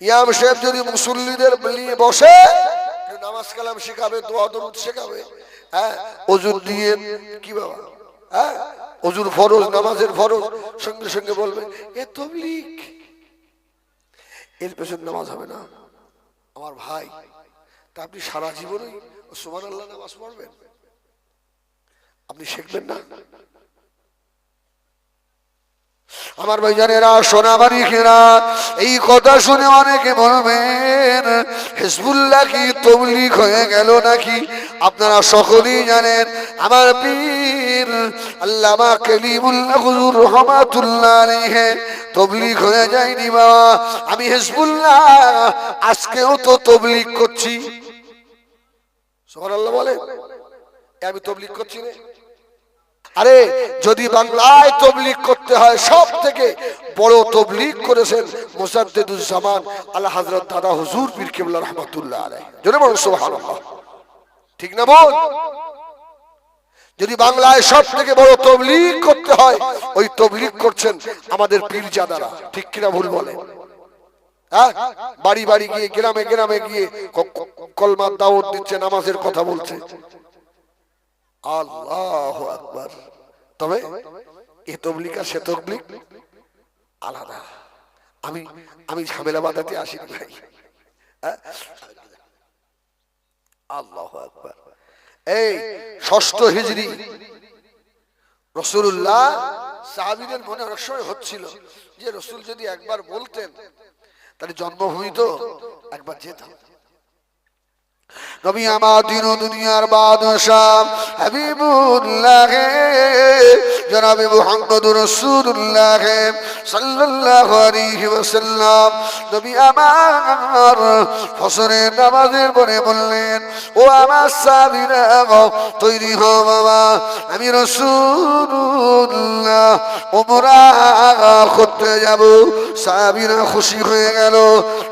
Yam সাহেব যদি মুসল্লিদের নিয়ে বসে নামাজ কালাম শেখাবে, দোয়া দরুদ শেখাবে হ্যাঁ? অজুর দিয়ে কি বাবা? হ্যাঁ? অজুর ফরজ, নামাজের ফরজ, সঙ্গে সঙ্গে বলবে, এ তবলিক এর পেছন নামাজ হবে না। আমার ভাই, তা আপনি সারা জীবনই সুমান আল্লাহ নামাজ পড়বেন? আপনি শিখবেন না? আমার ভাইজানেরা, সোনাবাড়ি খেরা এই কথা শুনে অনেকে বলবেন, হিজবুল্লাহ কি তবলিক হয়ে গেল নাকি? আপনারা সকলেই জানেন, আমার পীর আল্লামা কলিমুল্লাহ হুজুর রহমাতুল্লাহ আলাইহি তবলিক হয়ে যায়নি বাবা আমি হিজবুল্লাহ, আজকেও তো তবলিক করছি। সুবহানাল্লাহ বলে আমি তবলিক করছি না আরে, যদি বাংলায় তবলিগ করতে হয় সব থেকে বড় তবলিগ করেছেন মোসাদ্দেদুজ্জামান আল্লাহ হযরত দাদা হুজুর পীর কেবলা রহমাতুল্লাহ আলাইহি। জোরে বলুন, সুবহানাল্লাহ। ঠিক না বল যদি বাংলায় সব থেকে বড় তবলিগ করতে হয়, ওই তবলিগ করছেন আমাদের পীরজাদারা ঠিক কিনা ভুল বলে? হ্যাঁ? বাড়ি বাড়ি গিয়ে, গ্রামে গ্রামে গিয়ে কলমার দাওয়াত দিচ্ছে, নামাজের কথা বলছে। আল্লাহ আকবার। তবে এ তবলিক সে তবলিক আলাদা। আমি আমি ঝামেলা বাঁধাতে আসিনি ভাই। হ্যাঁ? আল্লাহ আকবার। এই ষষ্ঠ হিজরি। রসুল্লাহ সাহাবিদের মনে অনেক সময় হচ্ছিল যে রসুল যদি একবার বলতেন, তাহলে জন্মভূমি তো একবার যেতাম। নবী আমার দিন দুনিয়ার বাদশাহ। হাবিবুল্লাহ, জনাবে মুহাম্মদ রাসূলুল্লাহ সাল্লাল্লাহু আলাইহি ওয়াসাল্লাম। নবী আমার ফসরের নামাজের পরে বললেন, ও আমার সাহাবীরা, তৈরি হও বাবা। আমি রাসূলুল্লাহ ওমরা করতে যাব। সাহাবীরা খুশি হয়ে গেল।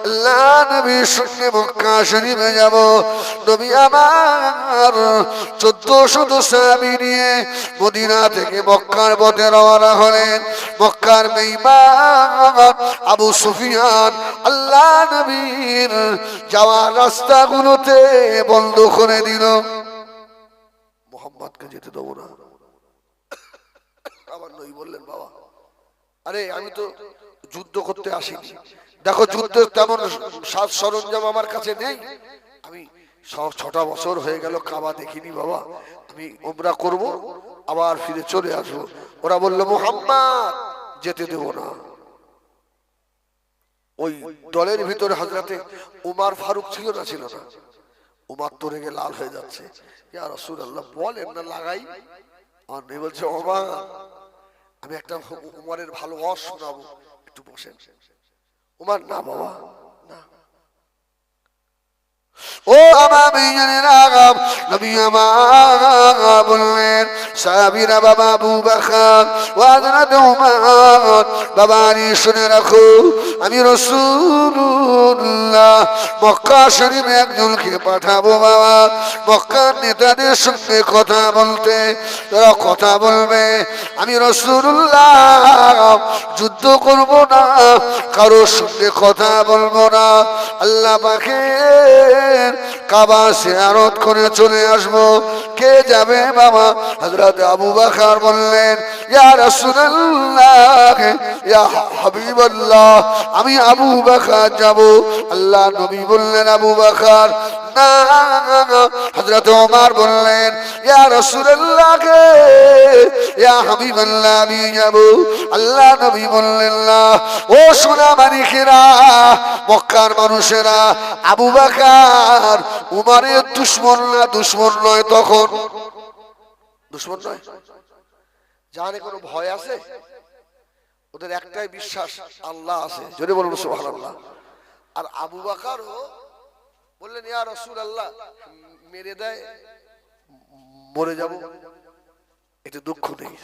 আল্লাহ নবীর সঙ্গে মক্কা শরীফে যাব। নবী আমার চোদ্দ শত নিয়ে মদিনা থেকে মক্কার পথে রওনা হলেন। মক্কার আবু সুফিয়ান আল্লাহ নবীর যাওয়ার রাস্তাগুলোতে বন্ধ করে দিল। মোহাম্মদকে যেতে দেবো না। আবার নই বললেন, বাবা, আরে আমি তো যুদ্ধ করতে আসিনি। দেখো যুদ্ধের তেমন সাজ সরঞ্জাম আমার কাছে নেই। ছটা বছর হয়ে গেল কাবা দেখিনি বাবা। আমি ওমরা করব, আবার ফিরে চলে আসব ওরা বলল, মোহাম্মদ, যেতে দেব না। ওই দলের ভিতরে হাজরাতে উমার ফারুক ছিল না ছিল না। উমার তো রেগে লাল হয়ে যাচ্ছে। বলেন না, লাগাই। বলছে ওমা আমি একটা উমারের ভালো অস শোনাবো। একটু বসেন। উমার, না বাবা। না ও আমার মেয়ের আগাম। নবী আমার বললেন সাবিরা বাবা আবু বাখার ওয়াজরাত উমার, বাবা নি শুনে রাখো, আমি রসুল্লাহ মক্কা শরীফে একজনকে পাঠাবো বাবা। মক্কার নেতাদের সঙ্গে কথা বলতে, তারা কথা বলবে, আমি রসুল্লাহ যুদ্ধ করব না, কারোর সঙ্গে কথা বলব না। আল্লাহ পাখের কাবা করে চলে আসব। কে যাবে বাবা? হজরত আবু বাখার বললেন আমি আবু বাখার যাব। আল্লাহ নবী বললেন, আবু বকর ওমর বললেন, ইয়া ইয়া হাবিবাল্লাহ আমি যাব আল্লাহ নবী বললেন, না। ও সোনা মানিকেরা মক্কার মানুষেরা, আবু বাকার, উমারের দুশ্মন না, দুশ্মন নয় তখন। দুশ্মন নয়? জানে কোনো ভয় আছে, ওদের একটাই বিশ্বাস, আল্লাহ আছে। যদি বলুন সুবহানাল্লাহ। আর আবু বাকারও বললেন, ইয়া রসুল আল্লাহ মেরে দেয়, মরে যাব। এতে দুঃখ নেই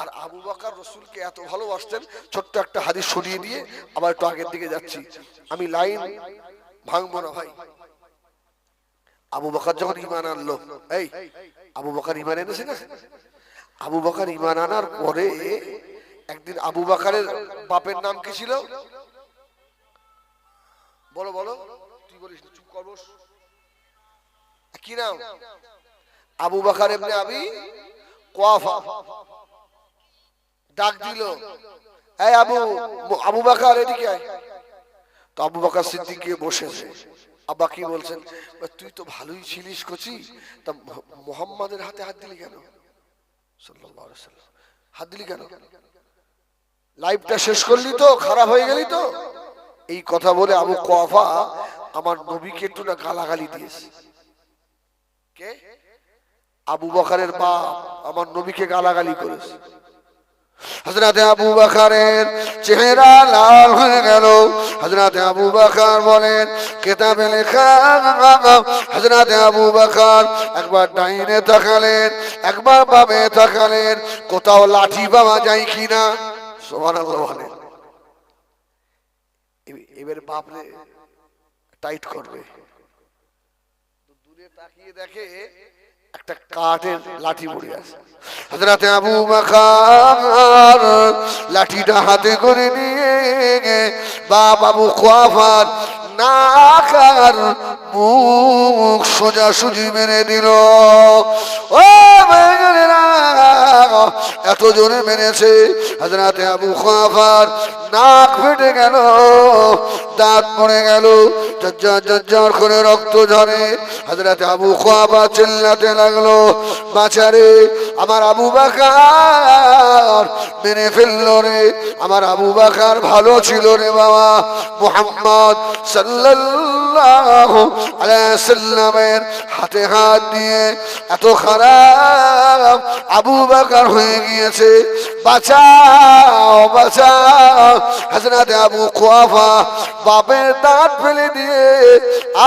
আর আবু বাকার রসুলকে এত ভালোবাসতেন, ছোট্ট একটা হাদিস সরিয়ে দিয়ে আবার একটু আগের দিকে যাচ্ছি। আমি লাইন ভাঙবো না ভাই। আবু বকর যখন ইমান আনলো, এই, আবু বকর ইমান এনেছে না? আবু বকর ইমান আনার পরে একদিন আবু বাকারের বাপের নাম কি ছিল? বলো বলো। বলিস চুপ কর কি নাম? আবু বাকার এমনি আবি কোয়াফা। ডাক দিল, এই আবু আবু বাকার, এদিকে আয়। তো আবু বাকার সিদ্দিক বসেছে আব্বা কি বলছেন, তুই তো ভালোই ছিলিস কচি, তা মোহাম্মদের হাতে হাত দিলি কেন। হাত দিলি কেন? লাইফটা শেষ করলি তো, খারাপ হয়ে গেলি তো? এই কথা বলে আবু কোয়াফা আমার নবীকে একটু না গালাগালি দিয়েছে। কে? আবু বকারের বাপ আমার নবীকে গালাগালি করেছে। হজরতে আবু বাকারের চেহারা লাল হয়ে গেল। হজরতে আবু বাকার বলেন, কেতাবে লেখা হজরতে আবু বাকার একবার ডাইনে তাকালেন, একবার বামে তাকালেন, কোথাও লাঠি পাওয়া যায় কিনা? সোমান বলেন। এবার বাপরে টাইট করবে। দূরে তাকিয়ে দেখে একটা কাঠের লাঠি পড়ে আছে। হজরতে আবু বাকার লাঠিটা হাতে করে নিয়ে বাপ আবু খোয়াফার নাকার মুখ সোজা সুজি মেরে দিল। ও এত জোরে মেরেছে। হজরতে আবু খোয়াফার নাক ফেটে গেল দাঁত পড়ে গেল। করে রক্ত ঝরে হজরতে আবু লাগল আমার আবু বাকার মেরে ফেলল রে, আমার আবু বাকার ভালো ছিল রে বাবা। মোহাম্মদ সাল্লামের হাতে হাত দিয়ে এত খারাপ আবু বাকার হয়ে গিয়েছে। বাঁচাও বাঁচাও। হাজরাতে আবু খোয়াফা বাপের দাঁত ফেলে দিয়ে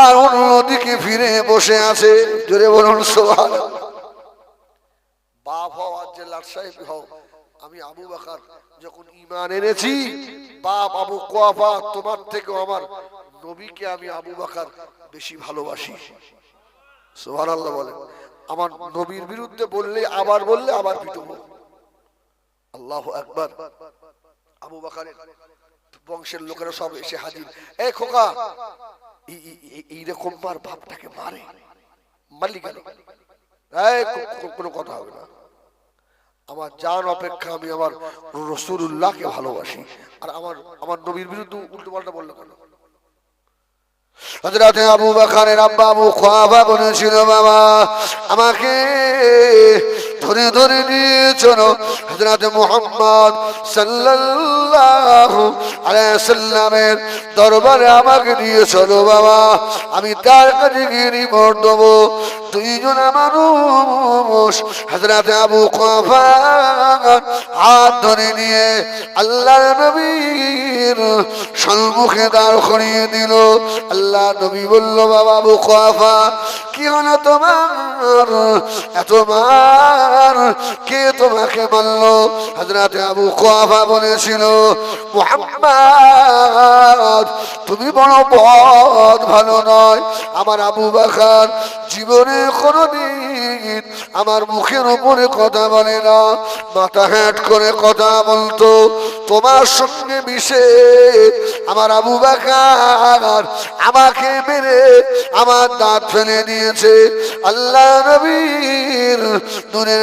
আর অন্যদিকে ফিরে বসে আছে। জোরে বলুন সোহান বাপ হও আর যে লাট সাহেব হও, আমি আবু বাকার যখন ইমান এনেছি, বাপ আবু কোয়াফা, তোমার থেকেও আমার নবীকে আমি আবু বাকার বেশি ভালোবাসি। সোহান আল্লাহ বলেন, আমার নবীর বিরুদ্ধে বললে, আবার বললে, আবার পিটবো আল্লাহ একবার আবু বাকারের বংশের লোকেরা সব এসে হাজির। এ খোকা এই- এই- এইরকম মার বাপটাকে মারে? মারলি কো- কোনো কথা হবে না। আমার জান অপেক্ষা আমি আমার রসুল্লাহকে ভালোবাসি। আর আমার আমার নবীর বিরুদ্ধে উল্টো পাল্টা বলল কেন? হজরতে আবু বাকারের আব্বা আবু খোয়াবা বলেছিল বাবা আমাকে ধরে ধরে নিয়ে চলো। হজরতে মোহাম্মদ সাল্লাল্লাহু আলাইহি সাল্লামের দরবারে আমাকে নিয়ে চলো বাবা। আমি তার কাছে গিয়ে রিপোর্ট দেবো। দুইজন মানুষ হজরতে আবু খোয়াফা হাত ধরে নিয়ে আল্লাহ নবীর সম্মুখে দাঁড় করিয়ে দিল। আল্লাহ নবী বলল, বাবা আবু খোয়াফা কি হলো তোমার? এত মার কে তোমাকে মারলো হজরতে আবু খোয়াফা বলেছিল তুমি বড় পথ ভালো নয়। আমার আবু বাকার জীবনে কোনোদিন আমার মুখের উপরে কথা বলে না, মাথা হ্যাট করে কথা বলতো। তোমার সঙ্গে মিশে আমার আবু বাকার আমাকে মেরে আমার দাঁত ফেলে দিয়েছে। আল্লাহ নবীর নুনের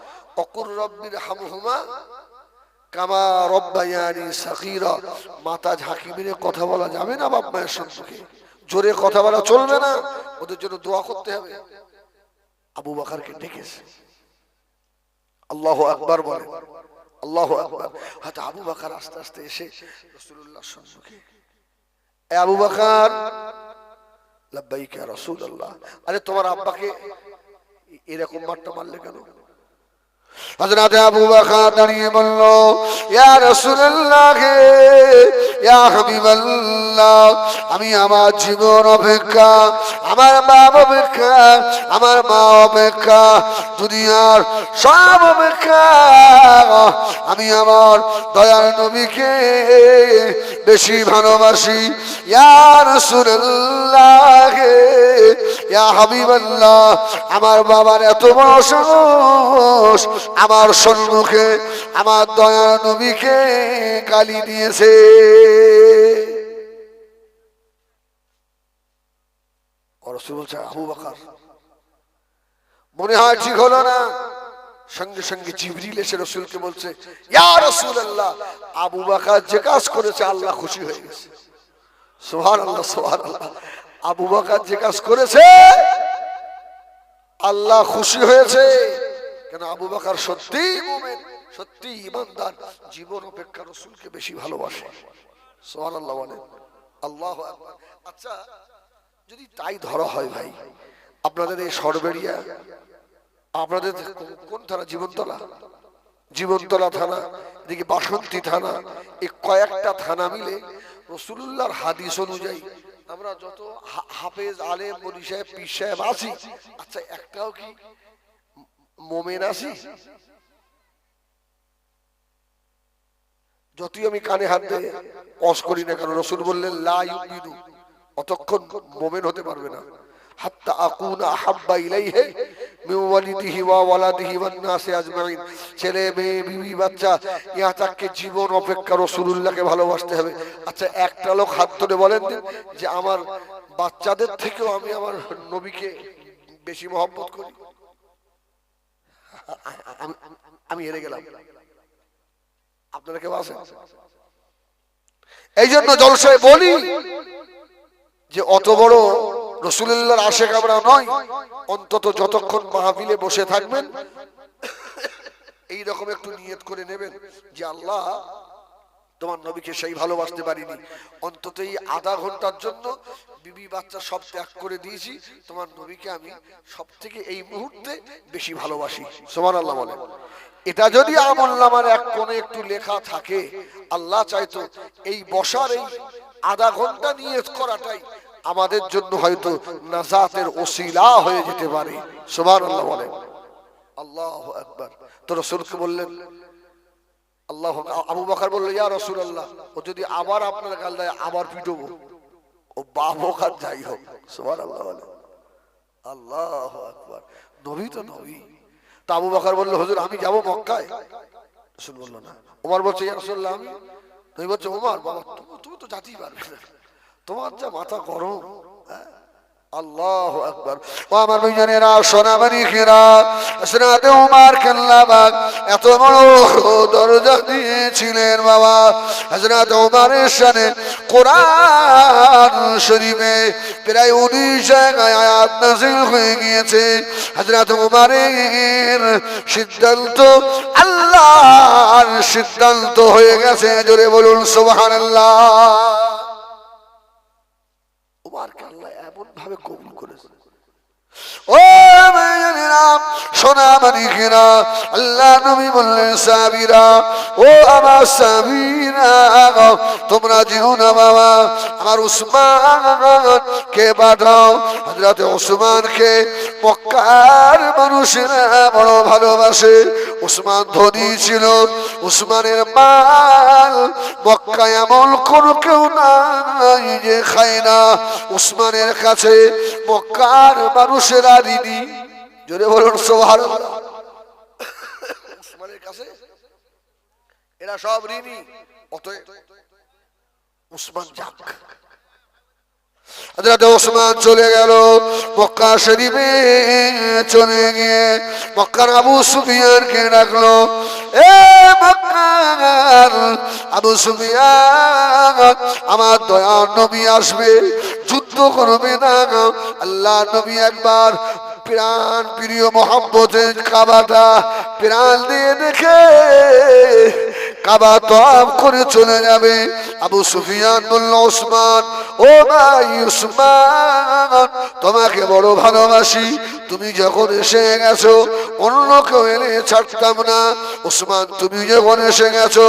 অকুর রব্বির হামহুমা কামা রব্বায়ানি সাকিরা মাতা ঝাঁকি মেরে কথা বলা যাবে না বাপ মায়ের সম্মুখে জোরে কথা বলা চলবে না। ওদের জন্য দোয়া করতে হবে। আবু বাকারকে ডেকেছে। আল্লাহ আকবার বলে। আল্লাহ হয়তো আবু বাকার আস্তে আস্তে এসে রসুল্লাহ সম্মুখে। এ আবু বাকার রসুল আল্লাহ আরে তোমার আব্বাকে এরকম মারটা মারলে কেন? হজরত আবু বাকা দাঁড়িয়ে বলল, ইয়া রাসূলুল্লাহ, ইয়া হাবিবাল্লাহ, আমি আমার জীবন অপেক্ষা, আমার বাপ অপেক্ষা, আমার মা অপেক্ষা, দুনিয়ার সব অপেক্ষা, আমি আমার দয়াল নবীকে বেশি ভালোবাসি। ইয়া রাসূলুল্লাহ, ইয়া হাবিবাল্লাহ, আমার বাবার এত বড় আমার সম্মুখে, আমার দয়া নবীকে গালি দিয়েছে। মনে হয় ঠিক হলো না? সঙ্গে সঙ্গে জিবরিল এসে রসুলকে বলছে আবু বাকার যে কাজ করেছে, আল্লাহ খুশি হয়ে গেছে। সোহার আল্লাহ সোহার আল্লাহ আবু বাকার যে কাজ করেছে, আল্লাহ খুশি হয়েছে। কেন আবু বাকার সত্যি মোমেন সত্যি ইমানদার জীবন অপেক্ষা রসুলকে বেশি ভালোবাসে। সোহান আল্লাহ বলেন, আল্লাহ আচ্ছা যদি তাই ধরা হয় ভাই, আপনাদের এই সরবেরিয়া আপনাদের কোন- থানা? জীবনতলা? জীবনতলা থানা, এদিকে বাসন্তী থানা, এই কয়েকটা থানা মিলে রসুল্লাহর হাদিস অনুযায়ী আমরা যত হাফেজ, আলেম মনি সাহেব, পীর সাহেব আছি। আচ্ছা একটাও কি মোমেন আছি? যতই আমি কানে হাত দিয়ে অস করি না কারণ রসুল বললেন, লা ইউমিনু অতক্ষণ মোমেন হতে পারবে না। হাত্তা আকুনা আহাব্বা ইলাইহি ছেলে, মেয়ে, বিবি, বাচ্চা ইয়া তাকে জীবন অপেক্ষা রাসূলুল্লাহকে ভালোবাসতে হবে। আচ্ছা একটা লোক হাত ধরে বলেন যে, আমার বাচ্চাদের থেকেও আমি আমার নবীকে বেশি মহব্বত করি। আমি- হেরে গেলাম। আপনারা কেউ আছেন এই জন্য জলসায় বলি যে অত বড় রসুল্লাহর আশে আমরা নয় অন্তত যতক্ষণ মাহফিলে বসে থাকবেন এই রকম একটু নিয়ত করে নেবেন যে আল্লাহ তোমার নবীকে সেই ভালোবাসতে পারিনি। অন্তত এই আধা ঘণ্টার জন্য বিবি বাচ্চা সব ত্যাগ করে দিয়েছি। তোমার নবীকে আমি সব থেকে এই মুহূর্তে বেশি ভালোবাসি। সোমান আল্লাহ বলেন। এটা যদি আমল নামার এক কোণে একটু লেখা থাকে, আল্লাহ চাইতো এই বসার এই আধা ঘণ্টা নিয়ত করাটাই আমাদের জন্য হয়তো নাজাতের ওসিলা হয়ে যেতে পারে। সোমান আল্লাহ বলেন। আল্লাহ একবার তো রসুলকে বললেন আল্লাহ আবু বকর বলল, ইয়া রসুল আল্লাহ ও যদি আবার আপনার গাল দেয় আবার পিটবো, ও আর যাই হোক। সবার আল্লাহ বলে। আল্লাহ আকবার। নবী তো নবী। তা আবু বকর বলল, হুজুর, আমি যাব মক্কায়? রসুল বলল, না। ওমর বলছে, ইয়া রসুল্লাহ আমি? তুমি বলছো ওমর বাবা, তুমি তো যাতেই পারবে তোমার যা মাথা গরম হ্যাঁ আল্লাহ আকবার। ও আমার ভাইজানেরা সোনামানি খেরা হসরাতে উমার কেল্লাবাগ এত বড় দরজা দিয়েছিলেন বাবা। হজরত উমারের সাথে কোরআন শরীফে প্রায় উনিশ জায়গায় আয়াত নাজিল হয়ে গিয়েছে। হজরত উমারের সিদ্ধান্ত আল্লাহর সিদ্ধান্ত হয়ে গেছে। জোরে বলুন, সুবহানাল্লাহ। ভাবে কবুল করেছে ও সোনা আল্লাহ ও তোমরা বাবা উসমান কে মানুষেরা বড় ভালোবাসে। উসমান ধনী ছিল, উসমানের মাল মক্কায় এমন কোন কেউ নাই যে খায় না। উসমানের কাছে মক্কার মানুষেরা ঋণী জোরে বলুন সোভার উসমানের কাছে? এরা সব ঋণী। অতএব উসমান যাক। ওসমান চলে গেল। মক্কা শরীফে চলে গিয়ে মক্কার আবু সুফিয়ানকে ডাকলো, এ মক্কার আবু সুফিয়ান, আমার দয়া নবী আসবে, যুদ্ধ করবে না আল্লাহ নবী একবার প্রাণ, প্রিয় মোহাম্মতের কাবাটা প্রাণ দিয়ে দেখে কাবা তো করে চলে যাবে। আবু সুফিয়ান বলল, ওসমান, ও ভাই উসমান তোমাকে বড় ভালোবাসি। তুমি যখন এসে গেছো, অন্য কেউ এলে ছাড়তাম না। উসমান তুমি যখন এসে গেছো,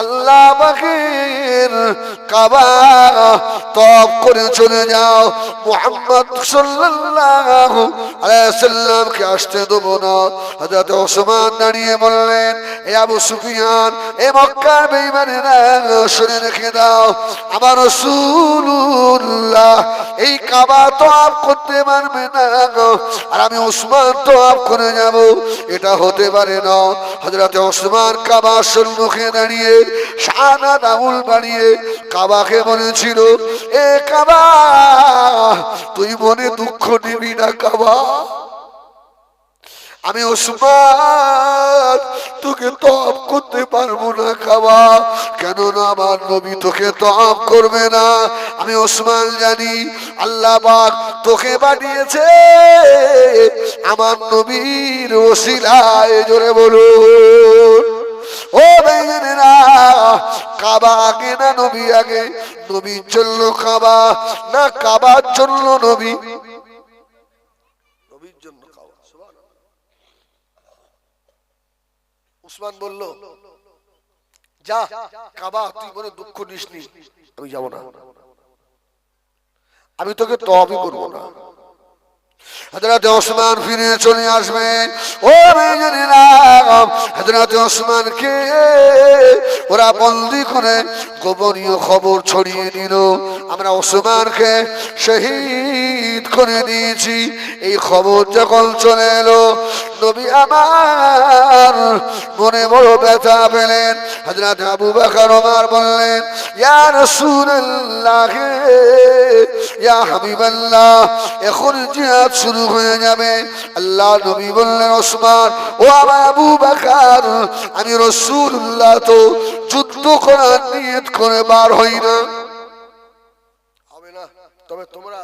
আল্লাহ পাকের কাবা তপ করে যাও। দাঁড়িয়ে এ আবু এ দাও, আমার এই কাবা তপ করতে পারবে না আর আমি ওসমান তপ করে যাব, এটা হতে পারে না। হযরত ওসমান কাবার সম্মুখে দাঁড়িয়ে, শাহাদাত আঙুল বাড়িয়ে কাবাকে বলেছিল এ কাবা, তুই মনে দুঃখ নিবি না কাবা? আমি ওসমান, তোকে তপ করতে পারব না খাওয়া কেননা আমার নবী তোকে তপ করবে না। আমি ওসমান জানি, আল্লাহ পাক তোকে পাঠিয়েছে। আমার নবীর ওসিলায় জোরে বলুন। ও বেজনেরা কাবা আগে না নবী আগে? নবীর জন্য কাবা না কাবার জন্য নবী? কাবা উসমান বলল, যা, কাবা দুঃখ নিস আমি যাব আমি তোকে তবই করব না। হযরত ওসমান ফিরে চলে আসবে। ও মেজনেরা ওসমান ওসমানকে ওরা বন্দি করে গোপনীয় খবর ছড়িয়ে দিল। আমরা ওসমানকে শহীদ করে দিয়েছি। এই খবর যখন চলে এলো নবী আমার মনে বড় ব্যথা পেলেন। আবু বললেন, ইয়া রাসূলুল্লাহ, ইয়া হাবিবাল্লাহ, এখন জিহাদ শুরু হয়ে যাবে। আল্লাহ নবী বললেন, ওসমান, ও আবু আমি রাসূলুল্লাহ তো যুদ্ধ করার নিয়ত করে বার হই না। না? তবে তোমরা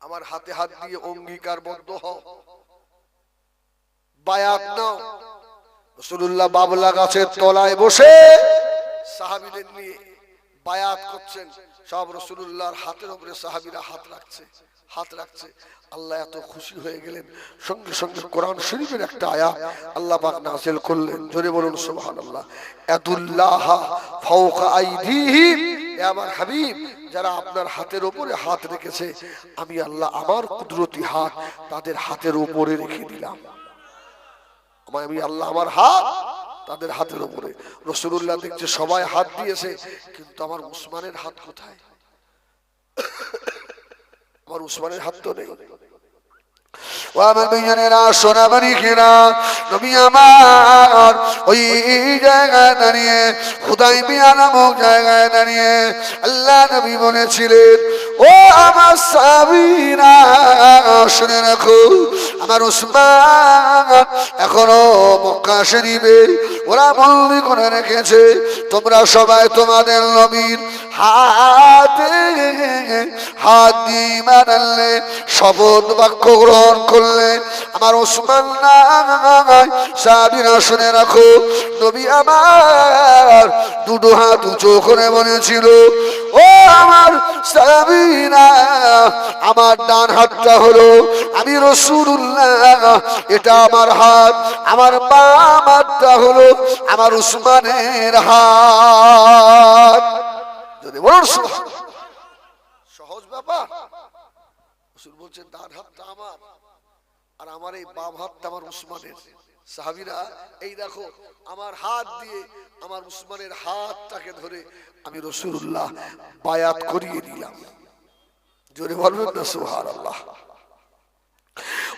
আমার হাতে হাত দিয়ে অঙ্গীকারবদ্ধ হও। বায়াত নাও রসুল্লাহ বাবলা গাছের তলায় বসে সাহাবিদের নিয়ে বায়াত করছেন। সব রসুল্লাহর হাতের উপরে সাহাবিরা হাত রাখছে হাত রাখছে। আল্লাহ এত খুশি হয়ে গেলেন। সঙ্গে সঙ্গে কোরআন শরীফের একটা আয়া আল্লাহ পাক নাজিল করলেন। জোরে বলুন, সুবহানাল্লাহ। এদুল্লাহ ফাওকা আইদিহিম। আমার হাবিব, যারা আপনার হাতের উপরে হাত রেখেছে, আমি আল্লাহ আমার কুদরতি হাত তাদের হাতের উপরে রেখে দিলাম। আমার আমি আল্লাহ আমার হাত তাদের হাতের উপরে। রসুল্লাহ দেখছে সবাই হাত দিয়েছে, কিন্তু আমার উসমানের হাত কোথায়? আমার উসমানের হাত তো নেই। ও আমার দুইজনেরা সোনাবাড়ি খেরা নবী আমার ওই জায়গায় দাঁড়িয়ে, খুদাই বিয়া নামক জায়গায় দাঁড়িয়ে আল্লাহ নবী বলেছিলেন, ও আমার সাবিনা শুনে রাখো, আমার উসমান এখনও মক্কা শরীফে ওরা বন্দি করে রেখেছে। তোমরা সবাই তোমাদের নবীর হাতে হাত দিয়ে মানালে শপথ বাক্য গ্রহণ করলে। আমার ওসমান নাই শুনে রাখো, নবী আমার দুটো হাত উঁচু করে বলেছিল ও আমার সাবিনা, আমার ডান হাতটা হলো আমি রসুল্লাহ এটা আমার হাত, আমার বাম হাতটা হলো আমার উসমানের হাত। যদি বলুন সহজ ব্যাপার। বলছেন, ডান হাতটা আমার, আর আমার এই বাম হাতটা আমার উসমানের। সাহাবিরা, এই দেখো, আমার হাত দিয়ে আমার উসমানের হাতটাকে ধরে আমি রসুল্লাহ বায়াত করিয়ে দিলাম। জোরে বলবেন না সুহার আল্লাহ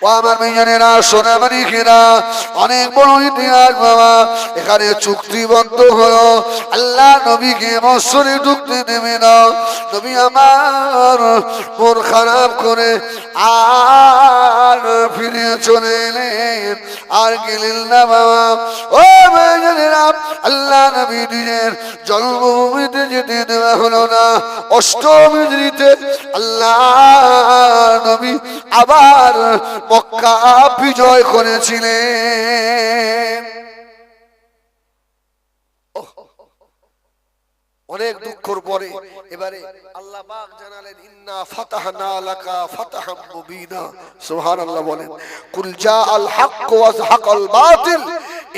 ও আমার মেয়েরা সোনামারি খেরা অনেক বড় ইতিহাস বাবা। এখানে চুক্তিবদ্ধ হলো। আল্লাহ নবীকে মৎসরে ঢুকতে দেবে না। নবী আমার মন খারাপ করে আর ফিরে চলে এলেন। আর গেলেন না বাবা। ও মেয়েরা, আল্লাহ নবী নিজের জন্মভূমিতে যেতে দেওয়া হলো না। অষ্টমীতে আল্লাহ নবী আবার মক্কা বিজয় করেছিলেন। অনেক দুঃখর পরে এবারে আল্লাহ পাক জানালেন, ইন্না ফাতাহনা লাকা ফাতাহাম মুবিনা। সুবহানাল্লাহ বলেন, কুল জা আল হক ওয়া যাহাকাল বাতিল,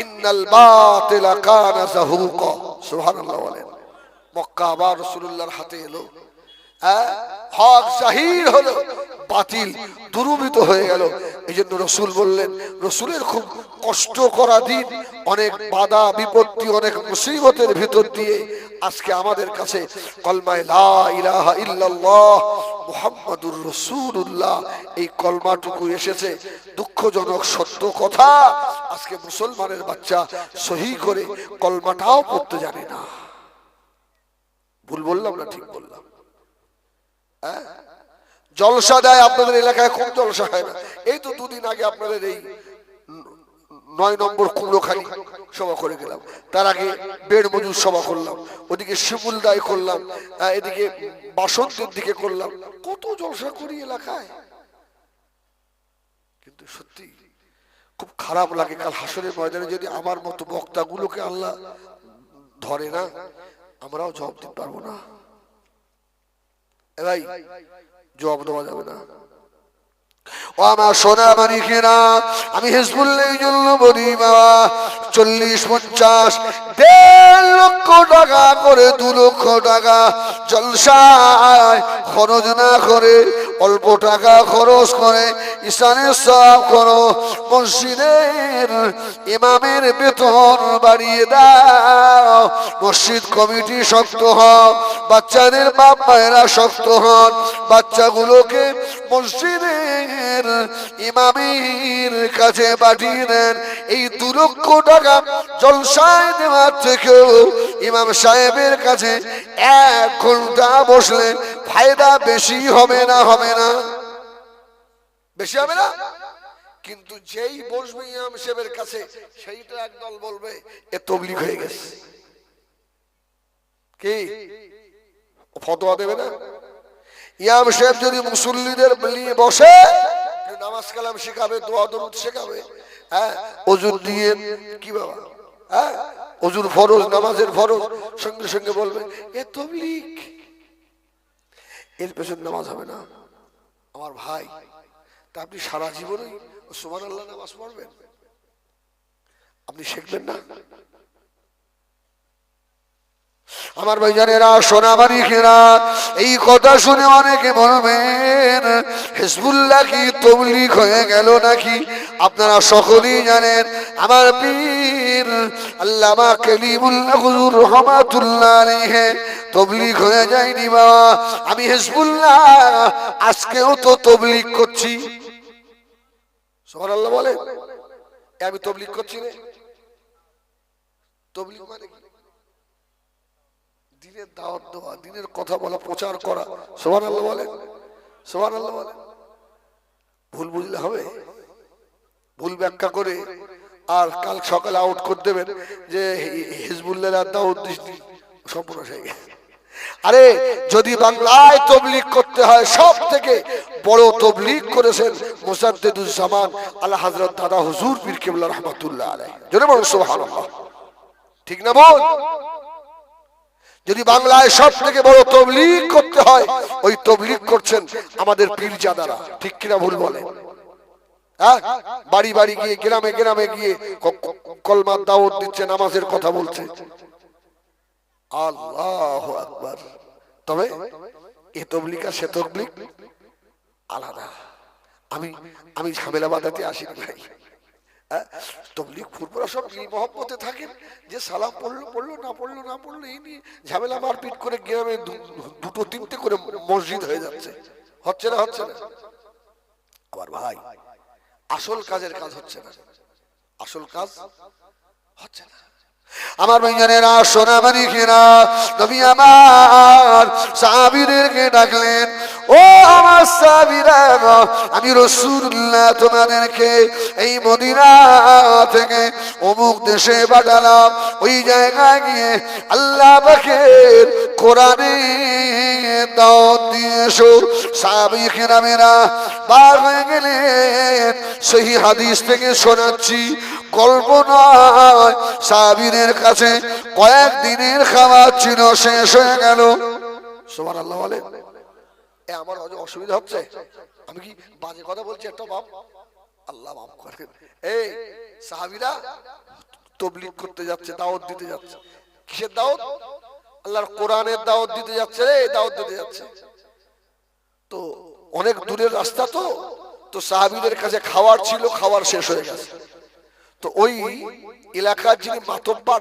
ইন্নাল বাতিলা কানা যাহুকা সুবহানাল্লাহ বলেন, মক্কা আবার রাসূলুল্লাহর হাতে এলো। হ্যাঁ হক জাহির হলো। বাতিল দুরুবিত হয়ে গেল। এই জন্য রসুল বললেন, রসুলের খুব কষ্ট করা দিন, অনেক বাধা, বিপত্তি, অনেক মুসিবতের ভিতর দিয়ে আজকে আমাদের কাছে কলমায় ইলাহা ইল্লাল্লাহ মুহাম্মাদুর রাসূলুল্লাহ এই কলমাটুকু এসেছে। দুঃখজনক সত্য কথা, আজকে মুসলমানের বাচ্চা সহি করে কলমাটাও পড়তে জানে না। ভুল বললাম না ঠিক বললাম? হ্যাঁ? জলসা দেয় আপনাদের এলাকায় খুব জলসা হয় না। এই তো দুদিন আগে আপনাদের এই নয় নম্বর কুমড়োখানি সভা করে গেলাম। তার আগে বেড় মজুর সভা করলাম, ওদিকে শিমুল দায় করলাম এদিকে বাসন্তের দিকে করলাম। কত জলসা করি এলাকায়। কিন্তু সত্যি খুব খারাপ লাগে, কাল হাসরের ময়দানে যদি আমার মতো বক্তাগুলোকে আল্লাহ ধরে না, আমরাও জবাব দিতে পারব না। এ ভাই জবাব দেওয়া যাবে না। ও আমার সোনা মানি কিনা আমি হিজবুল্লাহ জন্য বলি বাবা চল্লিশ পঞ্চাশ, দেড় লক্ষ টাকা করে দু লক্ষ টাকা জলসায় খরচ না করে অল্প টাকা খরচ করে ইসানের সব করো। মসজিদের ইমামের বেতন বাড়িয়ে দাও। মসজিদ কমিটি শক্ত হন বাচ্চাদের বাপ মায়েরা শক্ত হন। বাচ্চাগুলোকে মসজিদের ইমামের কাছে পাঠিয়ে দেন। এই দু লক্ষ টাকা জলসায় দেওয়ার থেকেও ইমাম সাহেবের কাছে এক ঘণ্টা বসলে ফায়দা বেশি হবে না হবে। না। বেশি হবে না? কিন্তু যেই বসবে ইমাম সাহেবের কাছে, সেইটা একদল বলবে, এ হয়ে গেছে। কি? ফতোয়া দেবে না? ইয়াম সাহেব যদি মুসল্লিদের নিয়ে বসে নামাজ কালাম শেখাবে, দোয়া দরুদ শেখাবে হ্যাঁ? অজুর দিয়ে কি বাবা? হ্যাঁ? অজুর ফরজ, নামাজের ফরজ, সঙ্গে সঙ্গে বলবে, এ তবলিক এর পেছনে নামাজ হবে না। আমার ভাই তা আপনি সারা জীবনই সুমান আল্লাহ নামাজ পড়বেন? আপনি শিখবেন না? আমার ভাইজানেরা সোনাবাড়ি খেরা, এই কথা শুনে অনেকে বলবেন, হিজবুল্লাহ কি তবলিক হয়ে গেল নাকি? আপনারা সকলেই জানেন, আমার পীর আল্লামা কলিমুল্লাহ হুজুর রহমাতুল্লাহ আলাইহি তবলিক হয়ে যায়নি বাবা আমি হিজবুল্লাহ, আজকেও তো তবলিক করছি। সুবহানাল্লাহ বলে আমি তবলিক করছি রে। তবলিক মানে কি? দিনের দাওয়াত দেওয়া, দিনের কথা বলা, প্রচার করা। সোহান আল্লাহ বলেন সোহান আল্লাহ বলেন ভুল বুঝলে হবে। ভুল ব্যাখ্যা করে আর কাল সকালে আউট করে দেবেন যে হিজবুল্লাহ সম্পূর্ণ হয়ে গেছে। আরে, যদি বাংলায় তবলিগ করতে হয় সব থেকে বড় তবলিগ করেছেন মোসাদ্দেদুজ্জামান আল্লাহ হজরত দাদা হুজুর পীর কেবলা রহমতুল্লাহ আলাই জোরে বলুন সুবহানাল্লাহ। ঠিক না বল? যদি বাংলায় সব থেকে বড় তবলিগ করতে হয়, ওই তবলিগ করছেন আমাদের পীরজাদারা। ঠিক কিনা ভুল বলে? হ্যাঁ? বাড়ি বাড়ি গিয়ে, গ্রামে গ্রামে গিয়ে কলমার দাওয়াত দিচ্ছে, নামাজের কথা বলছে। আল্লাহ আকবার। তবে এ তবলিক আর সে তবলিক আলাদা। আমি আমি ঝামেলা বাঁধাতে আসিনি ভাই। তবলিগ ফুরপুরা সব এই থাকেন যে সালাম পড়ল পড়ল, না পড়ল না পড়ল, এই ঝামেলা মারপিট করে গ্রামে দুটো, তিনটে করে মসজিদ হয়ে যাচ্ছে। হচ্ছে না হচ্ছে না? আবার ভাই, আসল কাজের কাজ হচ্ছে না। আসল কাজ হচ্ছে না। আমার ভাইজানেরা সোনামানি খেরা নবী আমার সাহাবীদেরকে ডাকলেন, ও আমার সাহাবীরা, আমি রসুল্লাহ তোমাদেরকে এই মদিনা থেকে অমুক দেশে পাঠালাম। ওই জায়গায় গিয়ে আল্লাহ পাখের কোরআনে দাওয়াত দিয়ে এসো। সাহাবী খেরামেরা বার হয়ে গেলেন, সেই হাদিস থেকে শোনাচ্ছি। গল্প নয় সাহাবীদের কাছে কয়েক দিনের খাবার ছিল, শেষ হয়ে গেল। সোমান আল্লাহ বলে, এ আমার অসুবিধা হচ্ছে। আমি কি বাজে কথা বলছি একটা বাপ? আল্লাহ মাফ করেন। এই সাহাবীরা তবলিগ করতে যাচ্ছে, দাওয়াত দিতে যাচ্ছে। কিসের দাওয়াত? আল্লাহর কোরআনের দাওয়াত দিতে যাচ্ছে রে দাওয়াত দিতে যাচ্ছে। তো অনেক দূরের রাস্তা তো তো সাহাবীদের কাছে খাওয়ার ছিল, খাওয়ার শেষ হয়ে গেছে। তো ওই এলাকার যিনি মাতব্বার